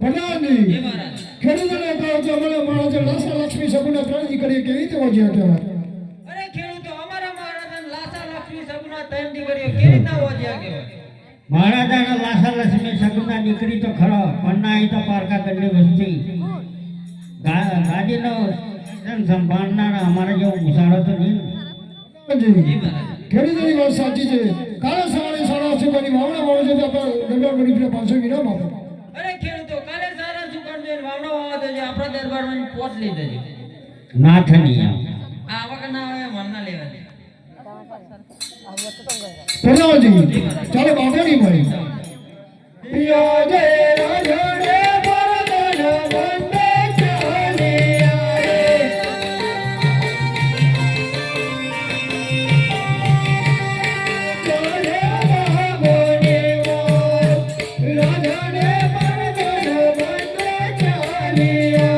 ભગવાનની ખેડૂતોને કહો કે મને માણસે કેવી રીતે વાંચી હતા અરે ખેડૂતો અમારા માણસે લાસા લક્ષ્મી સગુના ત્રણ તો ખરો પન્નાઈ તો પારકા ગંડી વસ્તી. ગાદીનો સંભાળનારા અમારા જેવો મુસાડો તો નહીં ખેડૂતોની વાત સાચી છે. કાલે સવારે સાડા આઠ વાવણા વાળો છે તો આપણે ગંગા ગરીબને પાંચસો વિરામ આપો. આવડો ચાલો બાબાની મળી પ્રિયા જય Ele